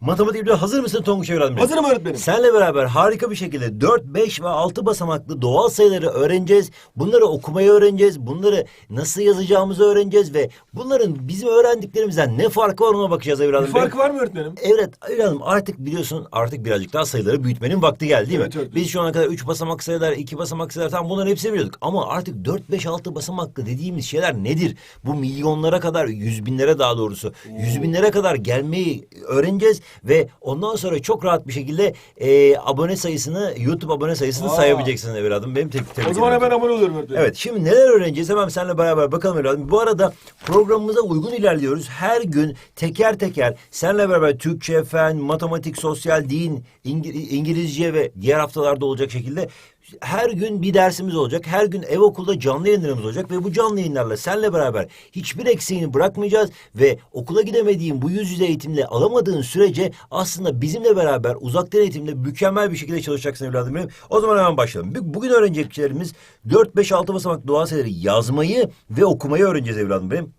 Matematik biliyor. Hazır mısın Tonguç benim? Hazırım öğretmenim. Senle beraber harika bir şekilde 4, 5 ve 6 basamaklı doğal sayıları öğreneceğiz. Bunları okumayı öğreneceğiz. Bunları nasıl yazacağımızı öğreneceğiz ve bunların bizim öğrendiklerimizden ne farkı var ona bakacağız evladım. Bir farkı var mı öğretmenim? Evet evladım artık biliyorsun artık birazcık daha sayıları büyütmenin vakti geldi değil mi? evet. Biz şu ana kadar 3 basamak sayılar, 2 basamak sayılar tam bunların hepsini biliyorduk. Ama artık 4, 5, 6 basamaklı dediğimiz şeyler nedir? Bu milyonlara kadar, yüz binlere daha doğrusu, yüz binlere kadar gelmeyi öğreneceğiz ve ondan sonra çok rahat bir şekilde e, abone sayısını, YouTube abone sayısını Aa. sayabileceksiniz evladım. Benim tek tebrik O zaman ederim. hemen abone oluyorum öğretmenim. Evet şimdi neler öğreneceğiz hemen seninle beraber bakalım evladım. Bu arada programımıza uygun ilerliyoruz. Her gün teker teker seninle beraber Türkçe, fen, matematik, sosyal, din, İngi- İngilizce ve diğer haftalarda olacak şekilde her gün bir dersimiz olacak. Her gün ev okulda canlı yayınlarımız olacak ve bu canlı yayınlarla seninle beraber hiçbir eksiğini bırakmayacağız ve okula gidemediğin bu yüz yüze eğitimle alamadığın sürece aslında bizimle beraber uzaktan eğitimle mükemmel bir şekilde çalışacaksın evladım benim. O zaman hemen başlayalım. Bu- Bugün öğreneceklerimiz 4, 5, 6 basamak doğal sayıları yazmayı ve okumayı öğreneceğiz evladım benim.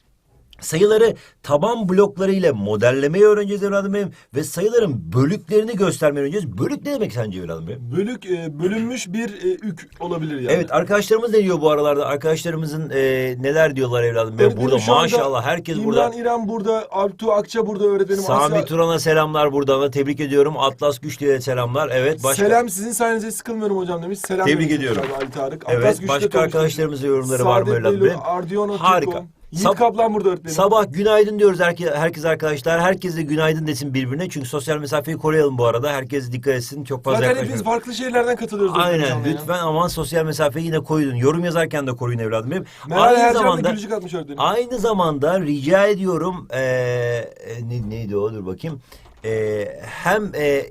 Sayıları taban bloklarıyla modellemeyi öğreneceğiz evladım benim. Ve sayıların bölüklerini göstermeyi öğreneceğiz. Bölük ne demek sence evladım benim? Bölük, e, bölünmüş bir e, ük olabilir yani. Evet arkadaşlarımız ne diyor bu aralarda? Arkadaşlarımızın e, neler diyorlar evladım benim? Öğretmenim Burada şu anda maşallah herkes İmran burada. İrem burada, Artu Akça burada öğretmenim. Sami Asya- Turan'a selamlar buradan da tebrik ediyorum. Atlas Güçlü'ye selamlar. Evet başka. Selam sizin sayenizde sıkılmıyorum hocam demiş. Selam Tebrik ediyorum. Ali Tarık. Evet Atlas başka arkadaşlarımızın yorumları var mı Saadet evladım benim? Ardiono Harika. Yiğit Sab- Kaplan burada öğretmenim. Sabah günaydın diyoruz herke, herkes arkadaşlar. Herkes de günaydın desin birbirine. Çünkü sosyal mesafeyi koruyalım bu arada. Herkes dikkat etsin. Çok fazla Zaten yaklaşmayalım. hepimiz farklı şehirlerden katılıyoruz. öğretmenim Aynen canlı yayına. lütfen aman sosyal mesafeyi yine koyun. Yorum yazarken de koruyun evladım benim. Meral aynı Ercan da zamanda gülücük atmış öğretmenim. aynı zamanda rica ediyorum eee, e, ne, neydi o dur bakayım. Eee, hem e,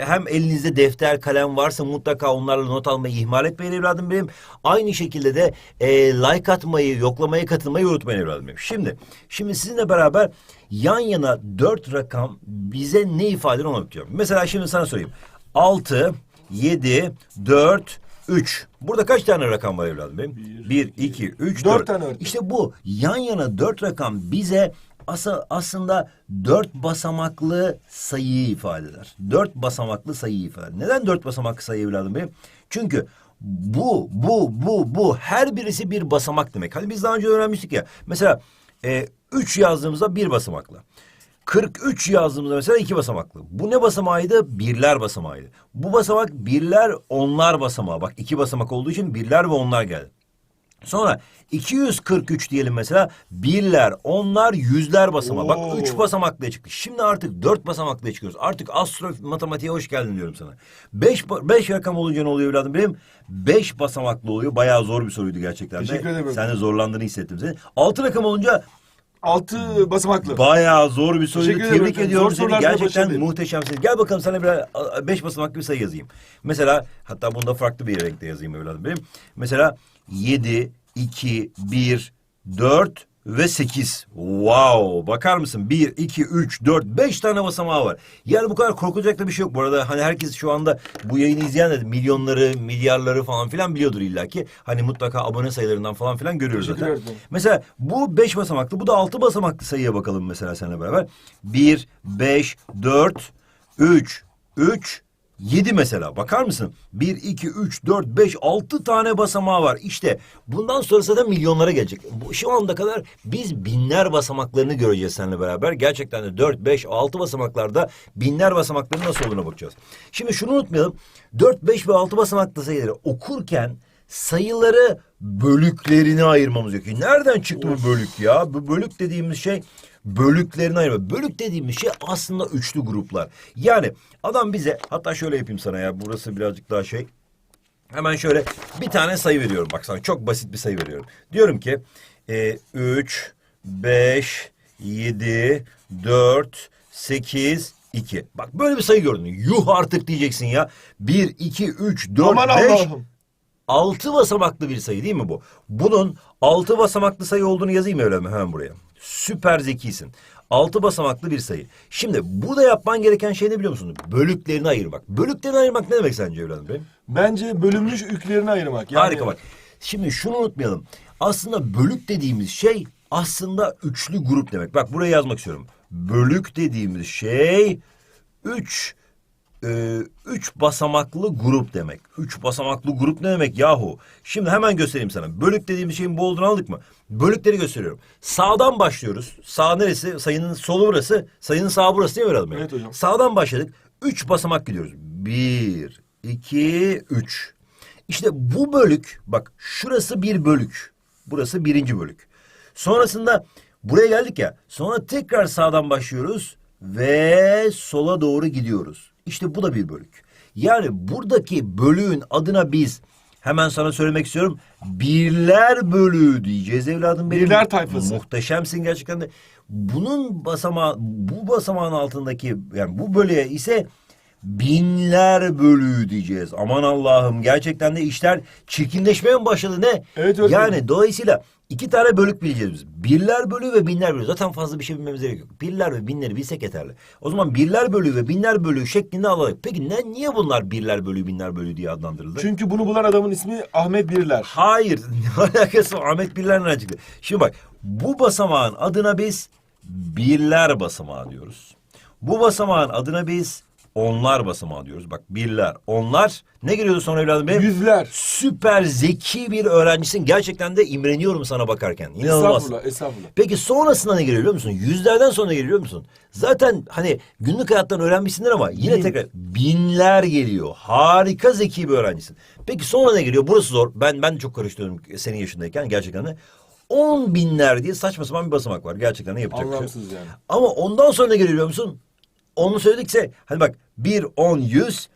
hem elinizde defter kalem varsa mutlaka onlarla not almayı ihmal etmeyin evladım benim. Aynı şekilde de e, like atmayı, yoklamaya katılmayı unutmayın evladım benim. Şimdi şimdi sizinle beraber yan yana dört rakam bize ne ifade eder ona bakıyorum. Mesela şimdi sana sorayım. 6, 7, 4, 3. Burada kaç tane rakam var evladım benim? 1, 2, 3, Dört 4. tane öğretmenim. İşte bu yan yana dört rakam bize asa, aslında dört basamaklı sayıyı ifade eder. Dört basamaklı sayıyı ifade eder. Neden dört basamaklı sayı evladım benim? Çünkü bu, bu, bu, bu her birisi bir basamak demek. Hani biz daha önce öğrenmiştik ya. Mesela e, üç yazdığımızda bir basamaklı. 43 yazdığımızda mesela iki basamaklı. Bu ne basamağıydı? Birler basamağıydı. Bu basamak birler onlar basamağı. Bak iki basamak olduğu için birler ve onlar geldi. Sonra 243 diyelim mesela. Birler, onlar, yüzler basamağı. Bak üç basamaklıya çıktı. Şimdi artık dört basamaklıya çıkıyoruz. Artık astro matematiğe hoş geldin diyorum sana. Beş, beş rakam olunca ne oluyor evladım benim? Beş basamaklı oluyor. Bayağı zor bir soruydu gerçekten. de. Teşekkür ederim. Sen de zorlandığını hissettim seni. Altı rakam olunca Altı basamaklı. Bayağı zor bir soruydu. Teşekkür Tebrik efendim. ediyorum Zor seni. sorularda Gerçekten başarılıyım. muhteşemsin. Gel bakalım sana bir a, beş basamaklı bir sayı yazayım. Mesela hatta bunda farklı bir renkte yazayım evladım benim. Mesela yedi, iki, bir, dört ve sekiz. Wow! Bakar mısın? Bir, iki, üç, dört, beş tane basamağı var. Yani bu kadar korkulacak da bir şey yok. Bu arada hani herkes şu anda bu yayını izleyen de milyonları, milyarları falan filan biliyordur illaki. Hani mutlaka abone sayılarından falan filan görüyoruz Teşekkür zaten. ederim. Mesela bu beş basamaklı, bu da altı basamaklı sayıya bakalım mesela seninle beraber. Bir, beş, dört, üç, üç, yedi mesela. Bakar mısın? Bir, iki, üç, dört, beş, altı tane basamağı var. İşte bundan sonrası da milyonlara gelecek. Bu, şu anda kadar biz binler basamaklarını göreceğiz seninle beraber. Gerçekten de dört, beş, altı basamaklarda binler basamakların nasıl olduğuna bakacağız. Şimdi şunu unutmayalım. Dört, beş ve altı basamaklı sayıları okurken sayıları bölüklerine ayırmamız gerekiyor. Nereden çıktı bu bölük ya? Bu bölük dediğimiz şey bölüklerine ayırma. Bölük dediğimiz şey aslında üçlü gruplar. Yani adam bize hatta şöyle yapayım sana ya burası birazcık daha şey. Hemen şöyle bir tane sayı veriyorum. Bak sana çok basit bir sayı veriyorum. Diyorum ki e, 3, 5, 7, 4, 8, 2. Bak böyle bir sayı gördün. Yuh artık diyeceksin ya. 1, 2, 3, 4, Aman 5, Allah'ım. Altı basamaklı bir sayı değil mi bu? Bunun altı basamaklı sayı olduğunu yazayım öyle mi hemen buraya? Süper zekisin. Altı basamaklı bir sayı. Şimdi burada yapman gereken şey ne biliyor musun? Bölüklerini ayırmak. Bölüklerini ayırmak ne demek sence evladım benim? Bence bölünmüş üklerini ayırmak. Yani Harika bak. Şimdi şunu unutmayalım. Aslında bölük dediğimiz şey aslında üçlü grup demek. Bak buraya yazmak istiyorum. Bölük dediğimiz şey üç e, üç basamaklı grup demek. Üç basamaklı grup ne demek yahu? Şimdi hemen göstereyim sana. Bölük dediğimiz şeyin bu olduğunu aldık mı? Bölükleri gösteriyorum. Sağdan başlıyoruz. Sağ neresi? Sayının solu burası. Sayının sağı burası değil mi Bey? Evet hocam. Sağdan başladık. Üç basamak gidiyoruz. Bir, iki, üç. İşte bu bölük, bak şurası bir bölük. Burası birinci bölük. Sonrasında buraya geldik ya. Sonra tekrar sağdan başlıyoruz ve sola doğru gidiyoruz. İşte bu da bir bölük. Yani buradaki bölüğün adına biz hemen sana söylemek istiyorum. Birler bölüğü diyeceğiz evladım benim. Birler tayfası. Muhteşemsin gerçekten de. Bunun basamağı, bu basamağın altındaki yani bu bölüğe ise binler bölüğü diyeceğiz. Aman Allah'ım gerçekten de işler çirkinleşmeye mi başladı ne? Evet, öyle. Yani dolayısıyla iki tane bölük bileceğiz biz. Birler bölüğü ve binler bölüğü. Zaten fazla bir şey bilmemize gerek yok. Birler ve binleri bilsek yeterli. O zaman birler bölüğü ve binler bölüğü şeklinde alalım. Peki ne, niye bunlar birler bölüğü binler bölüğü diye adlandırıldı? Çünkü bunu bulan adamın ismi Ahmet Birler. Hayır. Ne alakası var? Ahmet Birler nereden çıktı? Şimdi bak bu basamağın adına biz birler basamağı diyoruz. Bu basamağın adına biz onlar basamağı diyoruz. Bak birler, onlar. Ne geliyordu sonra evladım benim? Yüzler. Süper zeki bir öğrencisin. Gerçekten de imreniyorum sana bakarken. İnanılmaz. Estağfurullah, estağfurullah. Peki sonrasında ne geliyor biliyor musun? Yüzlerden sonra ne geliyor biliyor musun? Zaten hani günlük hayattan öğrenmişsindir ama yine Bin. tekrar binler geliyor. Harika zeki bir öğrencisin. Peki sonra ne geliyor? Burası zor. Ben ben çok karıştırıyorum senin yaşındayken gerçekten de. On binler diye saçma sapan bir basamak var. Gerçekten de yapacak bir şey yok. Anlamsız yani. Ama ondan sonra ne geliyor biliyor musun? Onu söyledikse hani bak bir, on, yüz,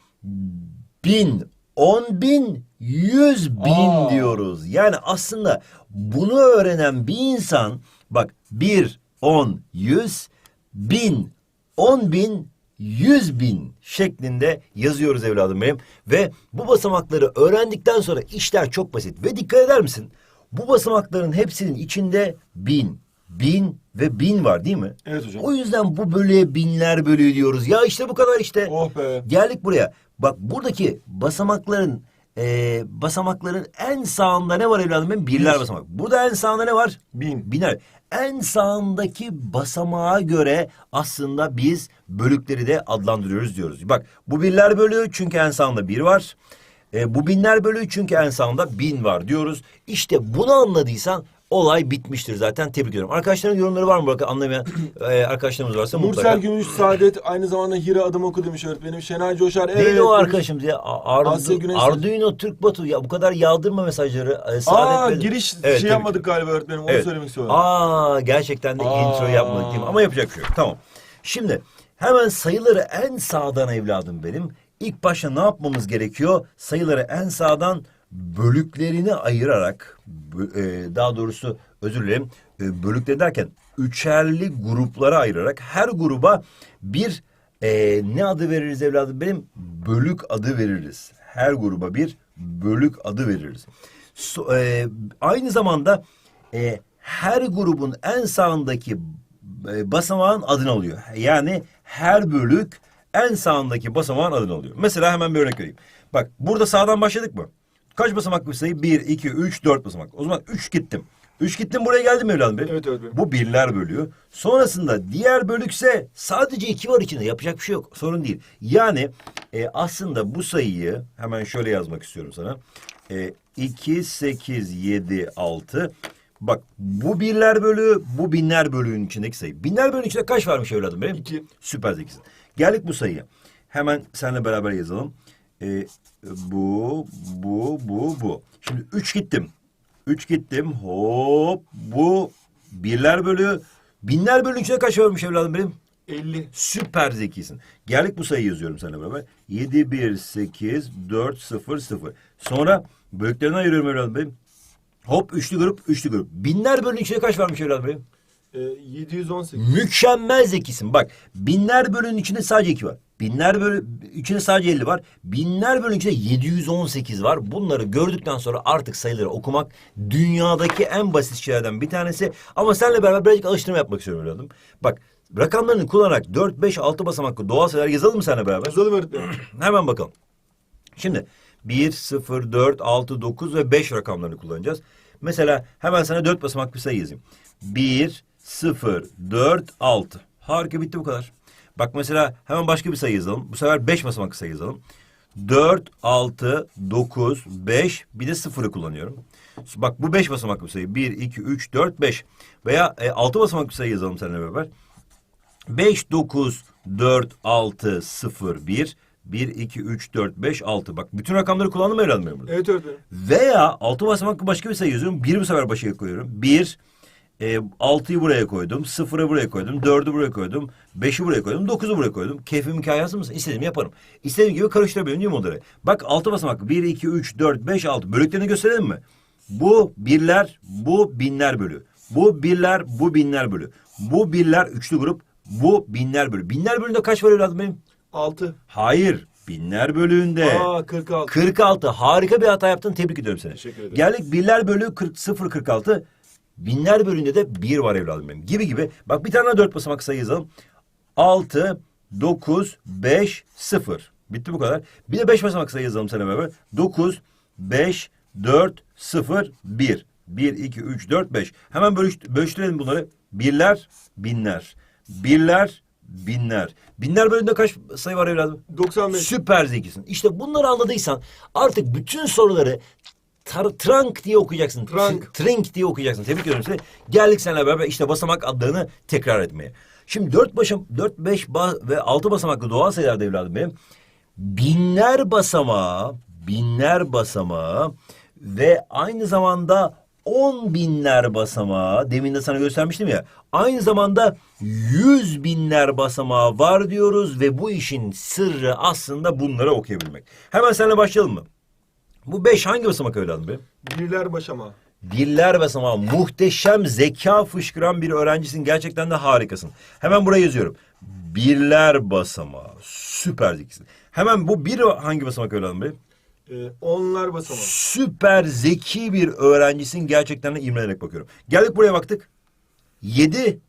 bin, on bin, yüz bin Aa. diyoruz. Yani aslında bunu öğrenen bir insan bak bir, on, yüz, bin, on bin, yüz bin şeklinde yazıyoruz evladım benim. Ve bu basamakları öğrendikten sonra işler çok basit. Ve dikkat eder misin? Bu basamakların hepsinin içinde bin, bin ve bin var değil mi? Evet hocam. O yüzden bu bölüğe binler bölüğü diyoruz. Ya işte bu kadar işte. Oh be. Geldik buraya. Bak buradaki basamakların e, basamakların en sağında ne var evladım benim? Birler Bir. basamak. Burada en sağında ne var? Bin. Biner. En sağındaki basamağa göre aslında biz bölükleri de adlandırıyoruz diyoruz. Bak bu birler bölüğü çünkü en sağında bir var. E, bu binler bölüğü çünkü en sağında bin var diyoruz. İşte bunu anladıysan olay bitmiştir zaten. Tebrik ediyorum. Arkadaşların yorumları var mı? Bakın anlamayan e, arkadaşlarımız varsa mutlaka. Mursel Gümüş Saadet aynı zamanda Hira adım oku demiş öğretmenim. Şenay Coşar evet. Neydi o demiş. arkadaşımız ya? A- Ardu, Asya Güneş- Arduino Türk Batu. Ya bu kadar yağdırma mesajları. E, Saadet Aa giriş Evet, şey tabii yapmadık galiba öğretmenim onu Evet. söylemek istiyorum. Aa gerçekten de Aa. intro yapmadık değil mi? Ama yapacak bir şey yok. Tamam. Şimdi hemen sayıları en sağdan evladım benim. İlk başta ne yapmamız gerekiyor? Sayıları en sağdan bölüklerini ayırarak e, daha doğrusu özür dilerim e, bölükleri derken üçerli gruplara ayırarak her gruba bir e, ne adı veririz evladım benim? Bölük adı veririz. Her gruba bir bölük adı veririz. E, aynı zamanda her grubun en sağındaki basamağın adını alıyor. Yani her bölük en sağındaki basamağın adını alıyor. Mesela hemen bir örnek vereyim. Bak burada sağdan başladık mı? Kaç basamaklı bir sayı? 1, 2, 3, 4 basamak. O zaman 3 gittim. 3 gittim buraya geldim evladım benim. Evet, evet, evet. Bu birler bölüyor. Sonrasında diğer bölükse sadece iki var içinde. Yapacak bir şey yok. Sorun değil. Yani e, aslında bu sayıyı hemen şöyle yazmak istiyorum sana. E, 2, 8, 7, 6. Bak bu birler bölüğü bu binler bölüğün içindeki sayı. Binler bölüğün içinde kaç varmış evladım benim? İki. Süper zekisin. Geldik bu sayıya. Hemen seninle beraber yazalım. E, bu, bu, bu, bu. Şimdi üç gittim. Üç gittim. Hop bu birler bölüğü. Binler bölüğün içinde kaç varmış evladım benim? 50. Süper zekisin. Geldik bu sayıyı yazıyorum seninle beraber. 7, 1, 8, 4, 0, 0. Sonra bölüklerine ayırıyorum evladım benim. Hop üçlü grup, üçlü grup. Binler bölüğün içinde kaç varmış evladım benim? Ee, 718. Mükemmel zekisin. Bak binler bölüğün içinde sadece iki var. Binler bölü içinde sadece 50 var. Binler bölüğün içinde 718 var. Bunları gördükten sonra artık sayıları okumak dünyadaki en basit şeylerden bir tanesi. Ama seninle beraber birazcık alıştırma yapmak istiyorum evladım. Bak rakamlarını kullanarak 4, 5, 6 basamaklı doğal sayılar yazalım mı seninle beraber? Yazalım öğretmenim. Hemen bakalım. Şimdi 1, 0, 4, 6, 9 ve 5 rakamlarını kullanacağız. Mesela hemen sana 4 basamak bir sayı yazayım. 1, 0, 4, 6. Harika bitti bu kadar. Bak mesela hemen başka bir sayı yazalım. Bu sefer beş basamaklı sayı yazalım. 4, 6, 9, 5 bir de sıfırı kullanıyorum. Bak bu beş basamaklı bir sayı. 1, 2, 3, 4, 5. Veya e, altı basamaklı bir sayı yazalım seninle beraber. 5, 9, 4, 6, 0, 1. 1, 2, 3, 4, 5, 6. Bak bütün rakamları kullandım evladım benim burada? Evet öğretmenim. Veya altı basamaklı başka bir sayı yazıyorum. Bir bu sefer başa koyuyorum. Bir, e, altıyı buraya koydum. Sıfırı buraya koydum. Dördü buraya koydum. Beşi buraya koydum. Dokuzu buraya koydum. Keyfim hikayesi mısın? İstediğimi yaparım. İstediğim gibi karıştırabilirim değil mi onları? Bak altı basamaklı. Bir, iki, üç, dört, beş, altı. Bölüklerini gösterelim mi? Bu birler, bu binler bölü. Bu birler, bu binler bölü. Bu birler üçlü grup. Bu binler bölü. Binler bölüünde kaç var evladım benim? 6. Hayır. Binler bölüğünde. Aa 46. 46. Harika bir hata yaptın. Tebrik ediyorum seni. Teşekkür ederim. Geldik birler bölü 40, 0 46. Binler bölüğünde de bir var evladım benim. Gibi gibi. Bak bir tane dört basamak sayı yazalım. 6, 9, 5, 0. Bitti bu kadar. Bir de beş basamak sayı yazalım seninle beraber. 9, 5, 4, 0, 1. 1, 2, 3, 4, 5. Hemen bölüş, bölüştürelim bunları. Birler, binler. Birler, binler. Binler bölümünde kaç sayı var evladım? 95. Süper zekisin. İşte bunları anladıysan artık bütün soruları tar- trank diye okuyacaksın. Trank. Tr- Trink diye okuyacaksın. Tebrik ediyorum seni. Geldik seninle beraber işte basamak adlarını tekrar etmeye. Şimdi dört başım, dört, beş ba- ve altı basamaklı doğal sayılarda evladım benim. Binler basamağı, binler basamağı ve aynı zamanda on binler basamağı, demin de sana göstermiştim ya, aynı zamanda yüz binler basamağı var diyoruz ve bu işin sırrı aslında bunları okuyabilmek. Hemen seninle başlayalım mı? Bu beş hangi basamak evladım benim? Birler başama. Birler basamağı muhteşem zeka fışkıran bir öğrencisin. Gerçekten de harikasın. Hemen buraya yazıyorum. Birler basamağı. Süper zekisin. Hemen bu bir hangi basamak evladım benim? Ee, onlar basama. Süper zeki bir öğrencisin. Gerçekten de imrenerek bakıyorum. Geldik buraya baktık. Yedi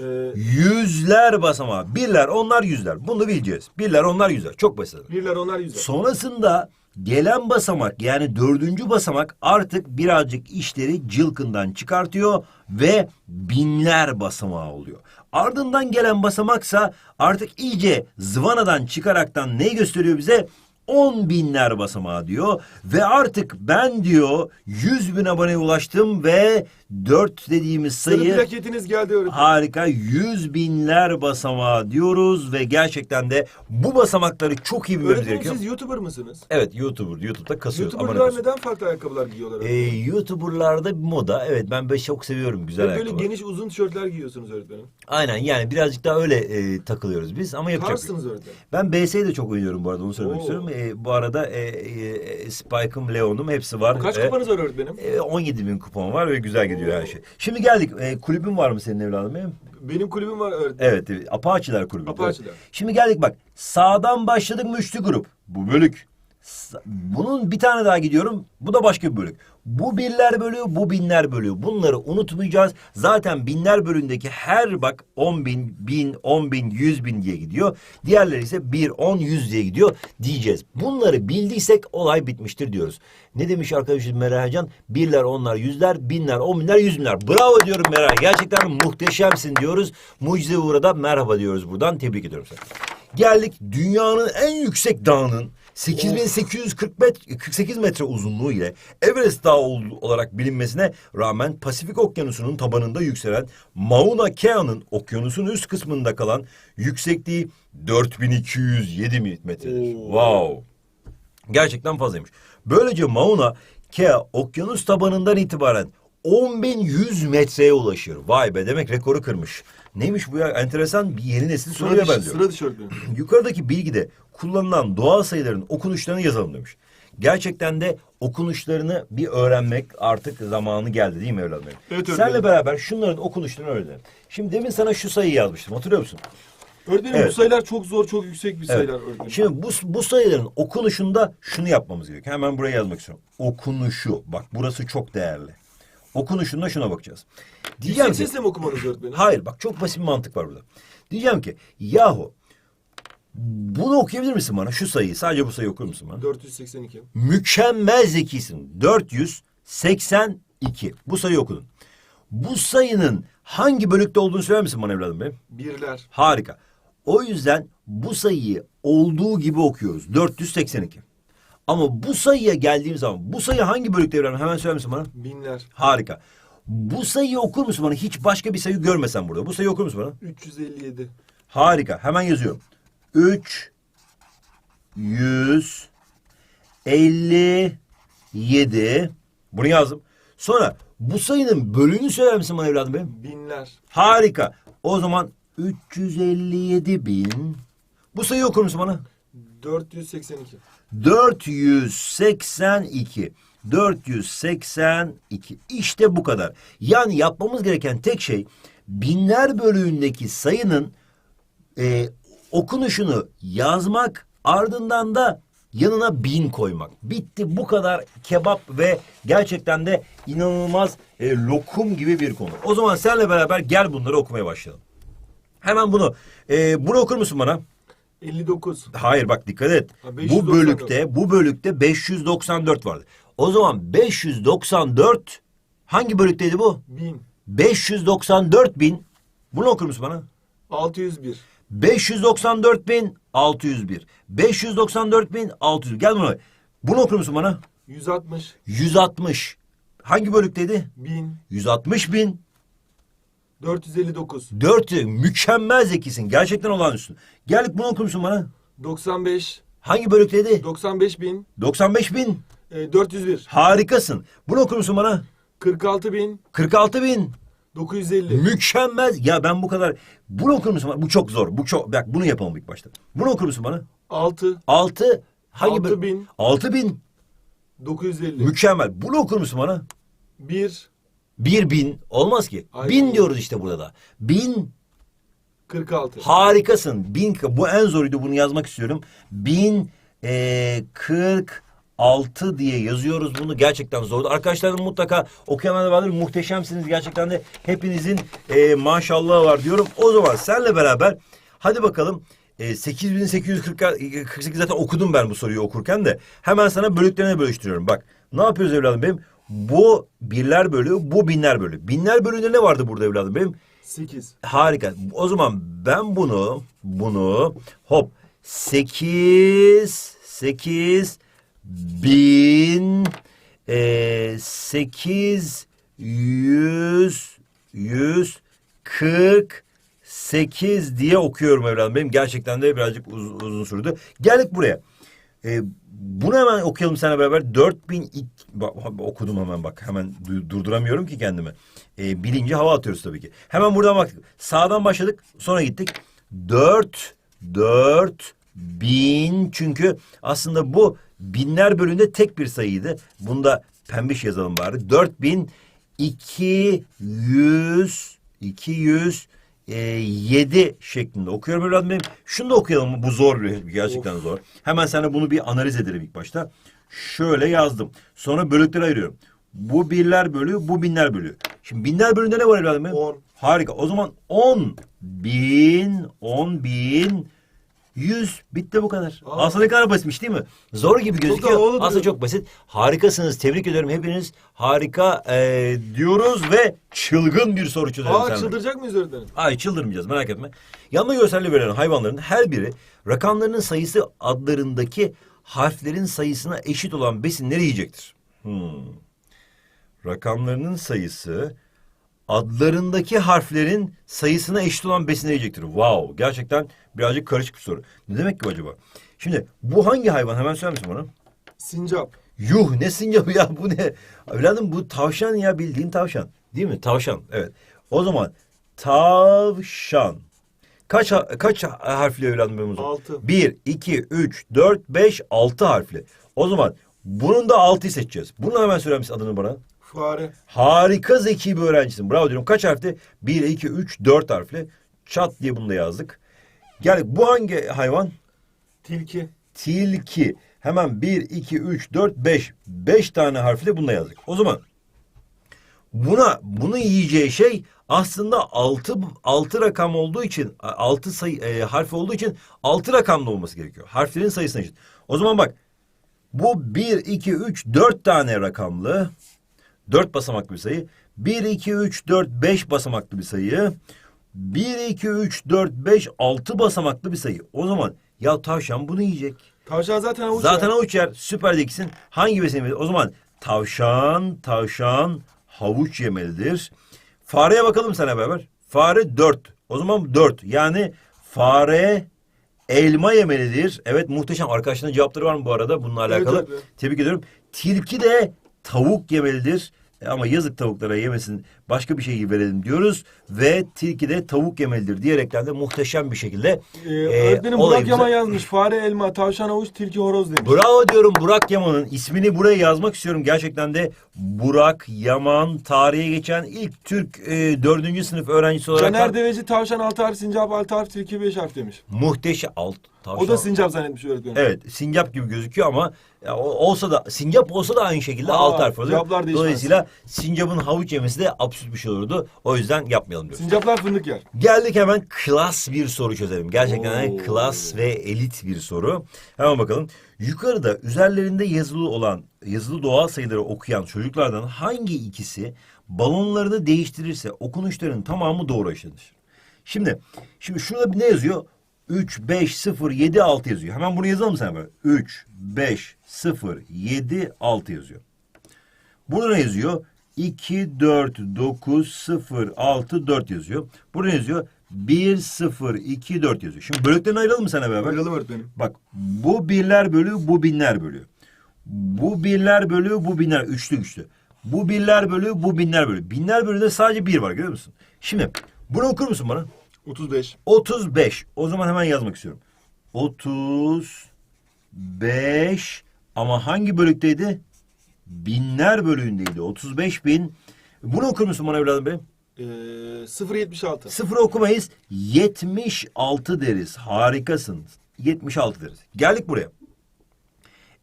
Ee, yüzler basamağı. Birler, onlar yüzler. Bunu bileceğiz. Birler, onlar yüzler. Çok basit. birler onlar yüzler. Sonrasında gelen basamak yani dördüncü basamak artık birazcık işleri cılkından çıkartıyor ve binler basamağı oluyor. Ardından gelen basamaksa artık iyice zıvanadan çıkaraktan ne gösteriyor bize? On binler basamağı diyor ve artık ben diyor yüz bin aboneye ulaştım ve dört dediğimiz Sarı sayı plaketiniz geldi öğretmenim. Harika yüz binler basamağı diyoruz ve gerçekten de bu basamakları çok iyi bilmemiz Öğretmenim gerekiyor. siz YouTuber mısınız? Evet YouTuber, YouTube'da kasıyoruz. abone YouTuber'lar kasıyoruz. neden farklı ayakkabılar giyiyorlar? Ee, öğretmenim? YouTuber'larda bir moda. Evet ben böyle çok seviyorum güzel Hep böyle ayakkabı. geniş uzun tişörtler giyiyorsunuz öğretmenim. Aynen yani birazcık daha öyle e, takılıyoruz biz ama yapacak. bir şey yok. Öğretmenim. Ben BS'yi de çok oynuyorum bu arada onu söylemek Oo. istiyorum. E, bu arada e, e, Spike'ım, Leon'um hepsi var. Kaç E, kafanız var öğretmenim? e, 17 bin kupon var ve güzel gidiyor her şey. Şimdi geldik. E, kulübün var mı senin evladım benim? Benim kulübüm var öğretmenim. Evet, evet. Apaçiler kulübü. Apaçiler. Şimdi geldik bak. Sağdan başladık mı üçlü grup. Bu bölük. Sa- Bunun bir tane daha gidiyorum. Bu da başka bir bölük. Bu birler bölüyor, bu binler bölüyor. Bunları unutmayacağız. Zaten binler bölündeki her bak 10 bin, bin, 10 bin, 100 bin diye gidiyor. Diğerleri ise 1, 10, 100 diye gidiyor diyeceğiz. Bunları bildiysek olay bitmiştir diyoruz. Ne demiş arkadaşım Meral? Birler, onlar, yüzler, binler, on binler, yüz binler. Bravo diyorum Meral. Gerçekten muhteşemsin diyoruz. Mucize uğrada merhaba diyoruz buradan. Tebrik ediyorum seni. Geldik dünyanın en yüksek dağının 8840 met 48 metre uzunluğu ile Everest Dağı ol- olarak bilinmesine rağmen Pasifik Okyanusu'nun tabanında yükselen Mauna Kea'nın okyanusun üst kısmında kalan yüksekliği 4207 metredir. Oo. Wow. Gerçekten fazlaymış. Böylece Mauna Kea okyanus tabanından itibaren 10.100 metreye ulaşıyor. Vay be demek rekoru kırmış. Neymiş bu ya? Enteresan bir yeni nesil soruya dışı, benziyor. sıra dışı öğretmenim. Yukarıdaki bilgide kullanılan doğal sayıların okunuşlarını yazalım demiş. Gerçekten de okunuşlarını bir öğrenmek artık zamanı geldi değil mi evladım? benim? Evet, öyle. Senle beraber şunların okunuşlarını öğrenelim. Şimdi demin sana şu sayıyı yazmıştım hatırlıyor musun? Öğretmenim Evet. bu sayılar çok zor, çok yüksek bir sayılar öğretmenim. Şimdi bu, bu sayıların okunuşunda şunu yapmamız gerekiyor. Hemen buraya yazmak istiyorum. Okunuşu. Bak burası çok değerli. Okunuşunda şuna bakacağız. Diyeceğim ki, sesle mi okumanız öğretmenim? hayır bak çok basit bir mantık var burada. Diyeceğim ki yahu bunu okuyabilir misin bana? Şu sayıyı sadece bu sayıyı okur musun bana? 482. Mükemmel zekisin. 482. Bu sayıyı okudun. Bu sayının hangi bölükte olduğunu söyler misin bana evladım benim? Birler. Harika. O yüzden bu sayıyı olduğu gibi okuyoruz. 482. Ama bu sayıya geldiğim zaman bu sayı hangi bölükte evladım? Hemen söyler misin bana? Binler. Harika. Bu sayıyı okur musun bana? Hiç başka bir sayı görmesen burada. Bu sayıyı okur musun bana? 357. Harika. Hemen yazıyorum. 3 100 57 Bunu yazdım. Sonra bu sayının bölüğünü söyler misin bana evladım benim? Binler. Harika. O zaman 357 bin. Bu sayıyı okur musun bana? 482. 482. 482. İşte bu kadar. Yani yapmamız gereken tek şey binler bölüğündeki sayının e, okunuşunu yazmak ardından da yanına bin koymak. Bitti bu kadar kebap ve gerçekten de inanılmaz e, lokum gibi bir konu. O zaman senle beraber gel bunları okumaya başlayalım. Hemen bunu. E, bunu okur musun bana? 59. Hayır bak dikkat et. Ha, bu 594. bölükte bu bölükte 594 vardı. O zaman 594 hangi bölükteydi bu? 1000. 594 bin. Bunu okur musun bana? 601. 594 bin 601. 594 bin 600. Gel bunu. Bunu okur musun bana? 160. 160. Hangi bölükteydi? 1000. 160 bin 459. 400. Mükemmel zekisin. Gerçekten olağanüstü. Gel bunu okur musun bana? 95. Hangi bölükteydi? 95 bin. 95 bin. E, 401. Harikasın. Bunu okur musun bana? 46 bin. 46 bin. 950. Mükemmel. Ya ben bu kadar. Bunu okur musun bana? Bu çok zor. Bu çok. Bak bunu yapalım ilk başta. Bunu okur musun bana? 6. 6. Hangi Altı böl- bin. 6 bin. 950. Mükemmel. Bunu okur musun bana? 1. Bir bin. Olmaz ki. Ay. Bin diyoruz işte burada da. Bin. 46. Harikasın. Bin. Bu en zoruydu. Bunu yazmak istiyorum. Bin. kırk. altı diye yazıyoruz bunu gerçekten zordu. Arkadaşlarım mutlaka okuyanlar vardır. Muhteşemsiniz gerçekten de hepinizin eee maşallahı var diyorum. O zaman senle beraber hadi bakalım e, 8848 zaten okudum ben bu soruyu okurken de hemen sana bölüklerine bölüştürüyorum. Bak ne yapıyoruz evladım benim? Bu birler bölüğü, bu binler bölüğü. Binler bölüğünde ne vardı burada evladım benim? 8. Harika. O zaman ben bunu bunu hop 8 8 bin e, 8 yüz yüz kırk sekiz diye okuyorum evladım. Benim gerçekten de birazcık uz- uzun sürdü. Geldik buraya. E, bunu hemen okuyalım seninle beraber. 4000 ik- bak, okudum hemen bak. Hemen du- durduramıyorum ki kendimi. E, bilince hava atıyoruz tabii ki. Hemen buradan bak. Sağdan başladık. Sonra gittik. 4 4 bin çünkü aslında bu binler bölümünde tek bir sayıydı. Bunda pembiş yazalım bari. 4000 200 200 e, 7 şeklinde okuyorum evladım benim. Şunu da okuyalım. Bu zor bir gerçekten zor. Hemen sana bunu bir analiz edelim ilk başta. Şöyle yazdım. Sonra bölüklere ayırıyorum. Bu birler bölüğü, bu binler bölüğü. Şimdi binler bölüğünde ne var evladım benim? 10. Harika. O zaman 10 bin, 10 bin, 100 bitti bu kadar. Aa. Aslında ne kadar basitmiş değil mi? Zor gibi Çok gözüküyor. havalı Aslında çok basit. Harikasınız. Tebrik ediyorum hepiniz. Harika e, diyoruz ve çılgın bir soru çözelim. Aa çıldıracak mıyız öğretmenim? Ay çıldırmayacağız merak etme. Yanma görselle verilen hayvanların her biri rakamlarının sayısı adlarındaki harflerin sayısına eşit olan besinleri yiyecektir. Hmm. Rakamlarının sayısı adlarındaki harflerin sayısına eşit olan besinleri yiyecektir. Wow gerçekten birazcık karışık bir soru. Ne demek ki bu acaba? Şimdi bu hangi hayvan hemen söyler misin bana? Sincap. Yuh ne sincapı ya bu ne? Evladım bu tavşan ya bildiğin tavşan. Değil mi? Tavşan evet. O zaman tavşan. Kaç ha- kaç harfli evladım benim o zaman? Altı. Bir, iki, üç, dört, beş, altı harfli. O zaman bunun da altıyı seçeceğiz. Bunu hemen söyler misin adını bana? Fare. Harika zeki bir öğrencisin. Bravo diyorum. Kaç harfli? Bir, iki, üç, dört harfli. Çat diye bunu da yazdık. Gel bu hangi hayvan? Tilki. tilki. Hemen 1, 2, 3, 4, 5. 5 tane harfle bunu da yazdık. O zaman buna bunu yiyeceği şey aslında 6 6 rakam olduğu için 6 sayı e, harf olduğu için 6 rakamlı olması gerekiyor. Harflerin sayısına eşit. O zaman bak bu 1, 2, 3, 4 tane rakamlı 4 basamaklı bir sayı. 1, 2, 3, 4, 5 basamaklı bir sayı. 1, 2, 3, 4, 5, 6 basamaklı bir sayı. O zaman ya tavşan bunu yiyecek. Tavşan zaten havuç Zaten ya. havuç yer. Süper diksin. Hangi besin yemeli? O zaman tavşan, tavşan havuç yemelidir. Fareye bakalım sana beraber. Fare dört. O zaman dört. Yani fare elma yemelidir. Evet muhteşem. Arkadaşların cevapları var mı bu arada bununla Evet, alakalı? evet. Tebrik ediyorum. Tilki de tavuk yemelidir. E, Ama yazık tavuklara yemesin başka bir şey verelim diyoruz. Ve tilki de tavuk yemelidir diyerekten de muhteşem bir şekilde Ee, e, Burak Yaman yazmış. Fare, elma, tavşan, havuç, tilki, horoz demiş. Bravo diyorum Burak Yaman'ın ismini buraya yazmak istiyorum. Gerçekten de Burak Yaman tarihe geçen ilk Türk e, dördüncü sınıf öğrencisi olarak Caner Deveci, tavşan, altı harf, sincap, altı harf, tilki, beş harf demiş. muhteşem alt tavşan. O da sincap zannetmiş öğretmenim. Evet sincap gibi gözüküyor ama ya, o- olsa da sincap olsa da aynı şekilde Aa, alt harf değişmez. Dolayısıyla sincapın havuç yemesi de absürt bir şey olurdu. O yüzden yapmayalım diyoruz. Sincaplar fındık yer. Geldik hemen klas bir soru çözelim. Gerçekten Oo. klas ve elit bir soru. Hemen bakalım. Yukarıda üzerlerinde yazılı olan yazılı doğal sayıları okuyan çocuklardan hangi ikisi balonlarını değiştirirse okunuşların tamamı doğru işlenir. Şimdi şimdi şurada ne yazıyor? 3, 5, 0, 7, 6 yazıyor. Hemen bunu yazalım sana böyle. 3, 5, 0, 7, 6 yazıyor. Burada ne yazıyor? 2, 4, 9, 0, 6, 4 yazıyor. Burada ne yazıyor? 1, 0, 2, 4 yazıyor. Şimdi bölüklerini ayıralım mı sana beraber? Bakalım öğretmenim. Bak bu birler bölü bu binler bölü. Bu birler bölü bu binler üçlü güçlü. Bu birler bölü bu binler bölü. Binler bölüde sadece bir var görüyor musun? Şimdi bunu okur musun bana? 35. 35. O zaman hemen yazmak istiyorum. 35 ama hangi bölükteydi? Binler bölüğündeydi. 35 bin. Bunu okur musun bana evladım benim? Ee, 0.76. Sıfır okumayız. 76 deriz. Harikasın. 76 deriz. Geldik buraya.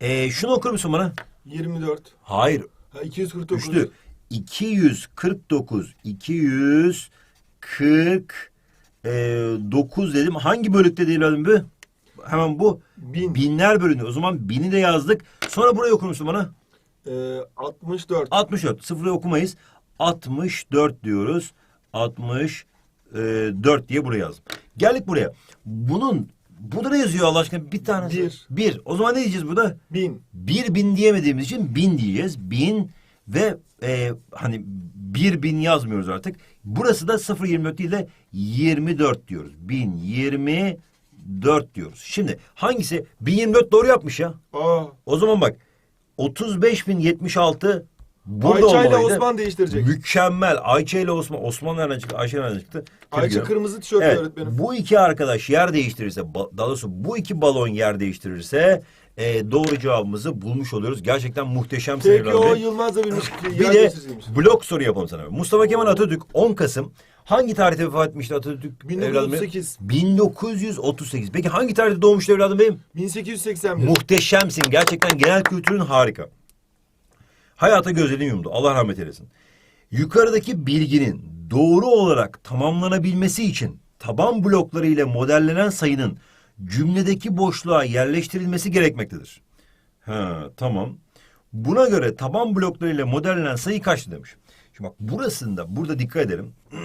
Ee, şunu okur musun bana? 24. Hayır. Ha, 249. Üçlü. 249. 249 dedim. Hangi bölükte değil evladım bu? Hemen bu. Bin. Binler bölünüyor. O zaman bini de yazdık. Sonra burayı okur musun bana? Ee, 64. 64. Sıfırı okumayız. 64 diyoruz. 64 diye buraya yazdım. Geldik buraya. Bunun burada ne yazıyor Allah aşkına? Bir tanesi. Bir. Bir. O zaman ne diyeceğiz burada? 1000. Bir bin diyemediğimiz için bin diyeceğiz. Bin ve e, hani bir bin yazmıyoruz artık. Burası da 0.24 değil de 24 diyoruz. 1024 diyoruz. Şimdi hangisi? 1024 doğru yapmış ya. Aa. O zaman bak 35.076 burada Ayça ile olmalıydı. Osman değiştirecek. Mükemmel. Ayça ile Osman. Osman nereden çıktı? Ayşe nereden çıktı? Ayça ederim. kırmızı tişörtlü Evet, öğretmenim. bu iki arkadaş yer değiştirirse, ba- daha doğrusu bu iki balon yer değiştirirse e, doğru cevabımızı bulmuş oluyoruz. Gerçekten muhteşem Peki o. Yılmaz da bilmiş. Bir yer de değiştirmiş. blok soru yapalım sana. Mustafa Kemal Atatürk 10 Kasım hangi tarihte vefat etmişti Atatürk? 1938. evladım benim? 1938. Peki hangi tarihte doğmuştu evladım benim? 1881. Muhteşemsin. Gerçekten genel kültürün harika. Hayata gözlerini yumdu. Allah rahmet eylesin. Yukarıdaki bilginin doğru olarak tamamlanabilmesi için taban blokları ile modellenen sayının cümledeki boşluğa yerleştirilmesi gerekmektedir. Ha, tamam. Buna göre taban blokları ile modellenen sayı kaçtı demiş. Şimdi bak burasında burada dikkat edelim.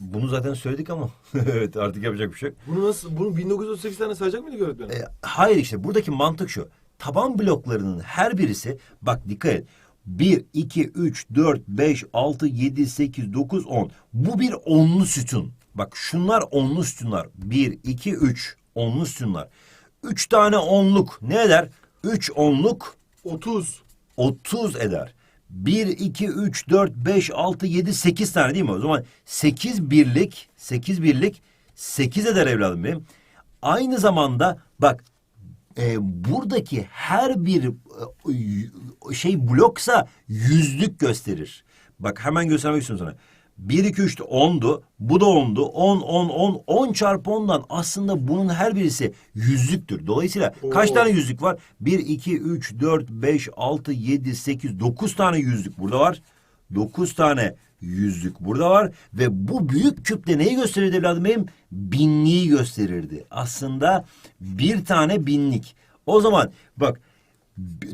Bunu zaten söyledik ama evet artık yapacak bir şey yok. Bunu nasıl? Bunu 1938 tane sayacak mıydık öğretmenim? E, hayır işte buradaki mantık şu. Taban bloklarının her birisi bak dikkat et. 1, 2, 3, 4, 5, 6, 7, 8, 9, 10. Bu bir onlu sütun. Bak şunlar onlu sütunlar. 1, 2, 3 onlu sütunlar. 3 tane onluk ne eder? 3 onluk 30. 30 eder. 1, 2, 3, 4, 5, 6, 7, 8 tane değil mi? O zaman 8 birlik, 8 birlik 8 eder evladım benim. Aynı zamanda bak e, buradaki her bir e, şey bloksa yüzlük gösterir. Bak hemen göstermek istiyorum sana. 1, 2, 3 10'du. Bu da 10'du. 10, 10, 10. 10 çarpı 10'dan aslında bunun her birisi yüzlüktür. Dolayısıyla kaç Oo. tane yüzlük var? 1, 2, 3, 4, 5, 6, 7, 8, 9 tane yüzlük burada var. 9 tane yüzlük burada var. Ve bu büyük küple neyi gösterirdi evladım benim? Binliği gösterirdi. Aslında bir tane binlik. O zaman bak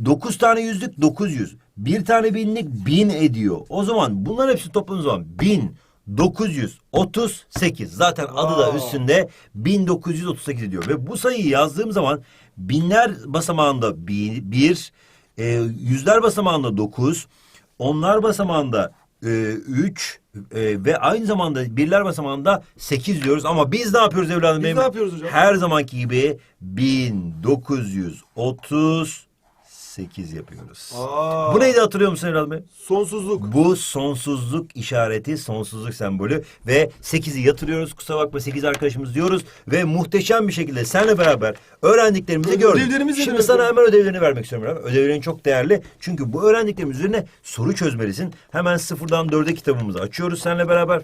9 tane yüzlük 900. Bir tane binlik bin ediyor. O zaman bunlar hepsi topladığımız zaman bin, 1938. Zaten adı da üstünde 1938 diyor. Ve bu sayıyı yazdığım zaman binler basamağında bir, bir e, yüzler basamağında 9, onlar basamağında 3 ve aynı zamanda birler basamağında 8 diyoruz. Ama biz ne yapıyoruz evladım? Biz benim? ne yapıyoruz hocam? Her zamanki gibi 1938 yapıyoruz. Aa, Bu neydi hatırlıyor musun evladım? benim? Sonsuzluk. Bu sonsuzluk işareti, sonsuzluk sembolü ve 8'i yatırıyoruz. Kusura bakma 8 arkadaşımız diyoruz ve muhteşem bir şekilde seninle beraber öğrendiklerimizi gördük. ödevlerimizi Şimdi sana hemen ödevlerini vermek istiyorum. Abi. Ödevlerin çok değerli. Çünkü bu öğrendiklerimiz üzerine soru çözmelisin. Hemen sıfırdan dörde kitabımızı açıyoruz seninle beraber.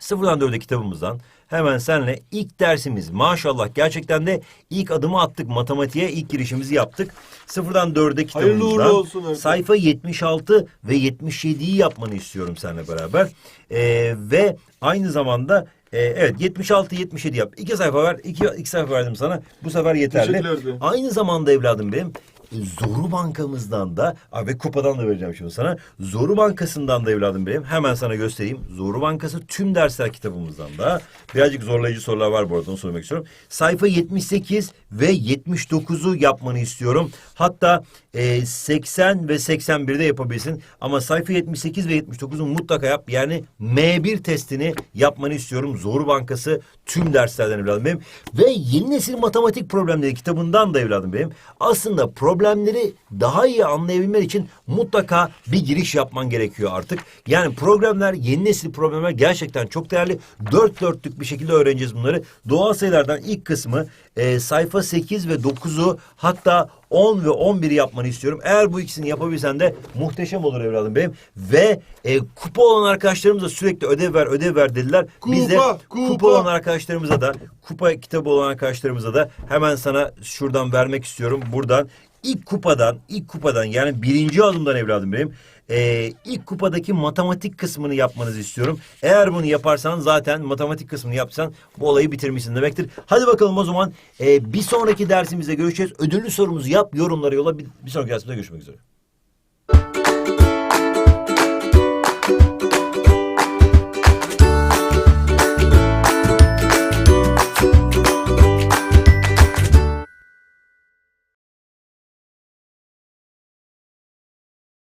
Sıfırdan dörde kitabımızdan hemen seninle ilk dersimiz maşallah gerçekten de ilk adımı attık matematiğe ilk girişimizi yaptık. Sıfırdan dörde Hayırlı uğurlu olsun sayfa 76 ve 77'yi yapmanı istiyorum seninle beraber. Ee, ve aynı zamanda e, evet 76 77 yap. İki sayfa ver. iki, iki sayfa verdim sana. Bu sefer yeterli. Teşekkürler. Aynı zamanda evladım benim Zoru Bankamızdan da ve kupadan da vereceğim şimdi sana. Zoru Bankası'ndan da evladım benim. Hemen sana göstereyim. Zoru Bankası tüm dersler kitabımızdan da. Birazcık zorlayıcı sorular var bu arada onu söylemek istiyorum. Sayfa 78 ve 79'u yapmanı istiyorum. Hatta e, 80 ve 81'de yapabilirsin. Ama sayfa 78 ve 79'u mutlaka yap. Yani M1 testini yapmanı istiyorum. Zoru Bankası tüm derslerden evladım benim. Ve yeni nesil matematik problemleri kitabından da evladım benim. Aslında problemleri daha iyi anlayabilmen için mutlaka bir giriş yapman gerekiyor artık. Yani problemler, yeni nesil problemler gerçekten çok değerli. Dört dörtlük bir şekilde öğreneceğiz bunları. Doğal sayılardan ilk kısmı e, sayfa 8 ve 9'u hatta 10 ve 11'i yapmanı istiyorum. Eğer bu ikisini yapabilirsen de muhteşem olur evladım benim. Ve e, kupa olan arkadaşlarımız da sürekli ödev ver ödev ver dediler. Biz de Kupa, kupa, kupa. olan arkadaşlarımıza da kupa kitabı olan arkadaşlarımıza da hemen sana şuradan vermek istiyorum. Buradan ilk kupadan ilk kupadan yani birinci adımdan evladım benim. e, ilk kupadaki matematik kısmını yapmanızı istiyorum. Eğer bunu yaparsan zaten matematik kısmını yapsan bu olayı bitirmişsin demektir. Hadi bakalım o zaman e, bir sonraki dersimizde görüşeceğiz. Ödüllü sorumuzu yap yorumlara yola bir, bir sonraki dersimizde görüşmek üzere.